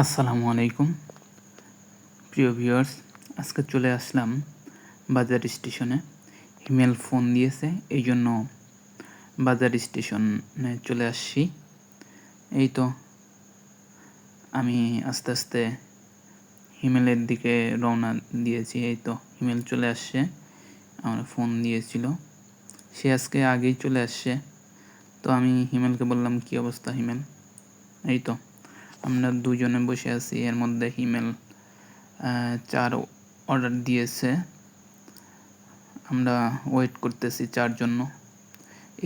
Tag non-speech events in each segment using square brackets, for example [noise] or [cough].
আসসালামু আলাইকুম। প্রিয় ভিউয়ার্স, আজকে চলে আসলাম বাজার স্টেশনে। হিমেল ফোন দিয়েছে এই জন্য বাজার স্টেশনে চলে আসছি। এই তো আমি আস্তে আস্তে হিমেলের দিকে রওনা দিয়েছি, এই তো হিমেল চলে আসছে, আমার ফোন দিয়েছিল। সে আজকে আগেই চলে আসছে। তো আমি হিমেলকে বললাম, কি অবস্থা হিমেল এই তো আমরা দুজনে বসে আছি, এর মধ্যে হিমেল চার অর্ডার দিয়েছে। আমরা ওয়েট করতেছি চার জন্য।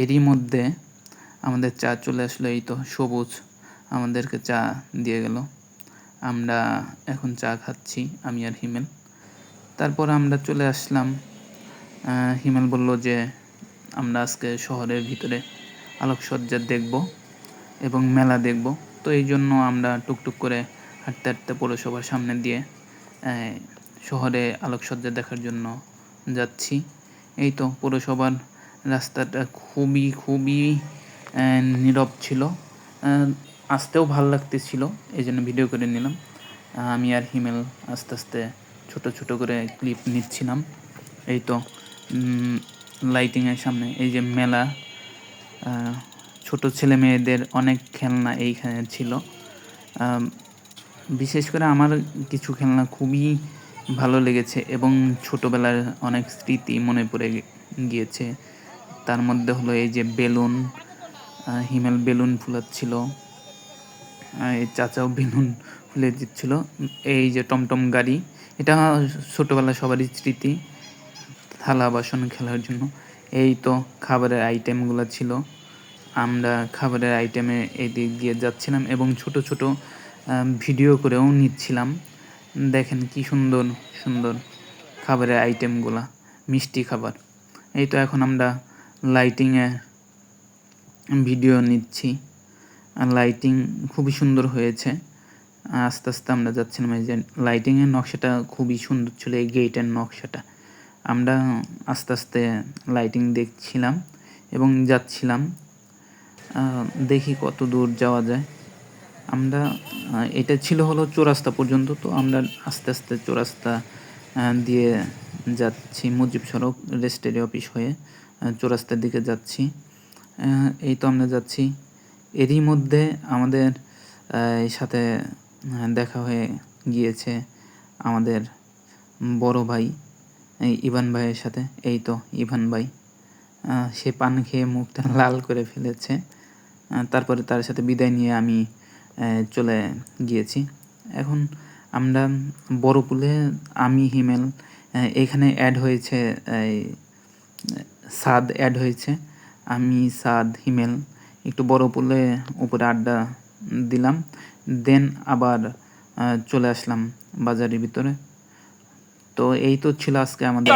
এরই মধ্যে আমাদের চা চলে আসলো, এই তো সবুজ আমাদেরকে চা দিয়ে গেল। আমরা এখন চা খাচ্ছি, আমি আর হিমেল। তারপর আমরা চলে আসলাম হিমেল বলল যে আমরা আজকে শহরের ভিতরে আলোকসজ্জা দেখব এবং মেলা দেখব। তো এই জন্য আমরা টুকটুক করে হাঁটতে হাঁটতে পৌরসভার সামনে দিয়ে শহরে আলোকসজ্জা দেখার জন্য যাচ্ছি। এই তো পৌরসভার রাস্তাটা খুবই খুবই নীরব ছিল। আসতেও ভালো লাগতেছিল, এই জন্য ভিডিও করে নিলাম। আমি আর হিমেল আস্তে আস্তে ছোট ছোট করে ক্লিপ নিচ্ছিলাম। এই তো লাইটিংয়ের সামনে, এই যে মেলা ছোট ছেলে মেয়েদের অনেক খেলনা এইখানে ছিল। বিশেষ করে আমার কিছু খেলনা খুবই ভালো লেগেছে এবং ছোটোবেলার অনেক স্মৃতি মনে পড়ে গিয়েছে। তার মধ্যে হলো এই যে বেলুন হিমেল বেলুন ফুলাচ্ছিল এই চাচাও বেলুন ফুলে দিচ্ছিল, এই যে টমটম গাড়ি, এটা ছোটোবেলা সবারই স্মৃতি, থালা বাসন খেলার জন্য। এই তো খাবারের আইটেমগুলো ছিল। আমরা খাবারের আইটেমে এদিক দিয়ে যাচ্ছিলাম এবং ছোট ছোট ভিডিও করেও নিচ্ছিলাম। দেখেন কি সুন্দর সুন্দর খাবারের আইটেমগুলা মিষ্টি খাবার। এই তো এখন আমরা লাইটিংয়ে ভিডিও নিচ্ছি। লাইটিং খুবই সুন্দর হয়েছে। আস্তে আস্তে আমরা যাচ্ছিলাম এই যে লাইটিংয়ের নকশাটা খুবই সুন্দর ছিল, এই গেটের নকশাটা। আমরা আস্তে আস্তে লাইটিং দেখছিলাম এবং যাচ্ছিলাম। দেখি কত দূর যাওয়া যায়। আমরা এটা ছিল হলো চৌরাস্তা পর্যন্ত, তো আমরা আস্তে আস্তে চৌরাস্তা দিয়ে যাচ্ছি, মুজিব সড়ক রেজিস্ট্রি অফিস হয়ে চৌরাস্তার দিকে যাচ্ছি। এই তো আমরা যাচ্ছি। এরই মধ্যে আমাদের সাথে দেখা হয়ে গিয়েছে আমাদের বড় ভাই ইভান ভাইয়ের সাথে। এই তো ইভান ভাই সে পান খেয়ে মুখটা [laughs] লাল করে ফেলেছে। তারপরে তার সাথে বিদায় নিয়ে আমি চলে গিয়েছি। এখন আমরা বড় পুলে আমি হিমেল এখানে অ্যাড হয়েছে সাদ অ্যাড হয়েছে। আমি সাদ হিমেল একটু বড় পুলে উপরে আড্ডা দিলাম। দেন আবার চলে আসলাম বাজারের ভিতরে। তো এই তো ছিল আজকে আমাদের